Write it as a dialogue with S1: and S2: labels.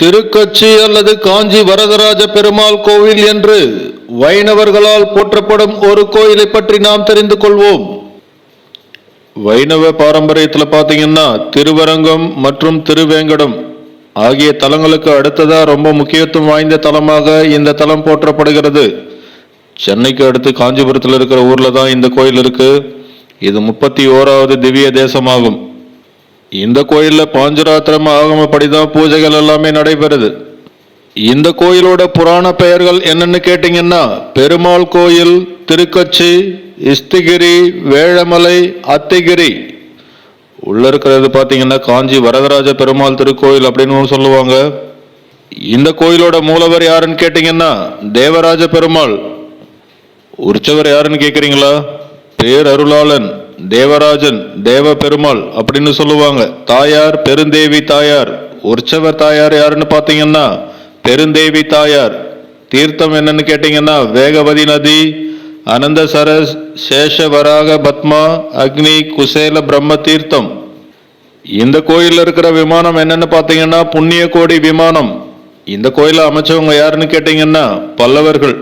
S1: திருக்கச்சி அல்லது காஞ்சி வரதராஜ பெருமாள் கோவில் என்று வைணவர்களால் போற்றப்படும் ஒரு கோயிலை பற்றி நாம் தெரிந்து கொள்வோம். வைணவ பாரம்பரியத்தில் பார்த்தீங்கன்னா திருவரங்கம் மற்றும் திருவேங்கடம் ஆகிய தலங்களுக்கு அடுத்ததாக ரொம்ப முக்கியத்துவம் வாய்ந்த தலமாக இந்த தலம் போற்றப்படுகிறது. சென்னைக்கு அடுத்து காஞ்சிபுரத்தில் இருக்கிற ஊரில் தான் இந்த கோயில் இருக்குது இது முப்பத்தி ஓராவது திவ்ய தேசமாகும். இந்த கோயிலில் பாஞ்சராத்திரம் ஆகமப்படி தான் பூஜைகள் எல்லாமே நடைபெறுது. இந்த கோயிலோட புராண பெயர்கள் என்னன்னு கேட்டீங்கன்னா பெருமாள் கோயில் திருக்கச்சி இஸ்திகிரி வேழமலை அத்திகிரி. உள்ள இருக்கிறது பார்த்தீங்கன்னா காஞ்சி வரதராஜ பெருமாள் திருக்கோயில் அப்படின்னு சொல்லுவாங்க. இந்த கோயிலோட மூலவர் யாருன்னு கேட்டீங்கன்னா தேவராஜ பெருமாள். உற்சவர் யாருன்னு கேட்குறீங்களா பேரருளாளன். தேவராஜன் தேவ பெருமாள் அப்படின்னு சொல்லுவாங்க. தாயார் பெருந்தேவி தாயார். உற்சவ தாயார் யாருன்னு பார்த்தீங்கன்னா பெருந்தேவி தாயார். தீர்த்தம் என்னன்னு கேட்டீங்கன்னா வேகவதி நதி அனந்த சரஸ் சேஷவராக பத்மா அக்னி குசேல பிரம்ம தீர்த்தம். இந்த கோயிலில் இருக்கிற விமானம் என்னன்னு பார்த்தீங்கன்னா புண்ணிய கோடி விமானம். இந்த கோயிலை அமைச்சவங்க யாருன்னு கேட்டீங்கன்னா பல்லவர்கள்.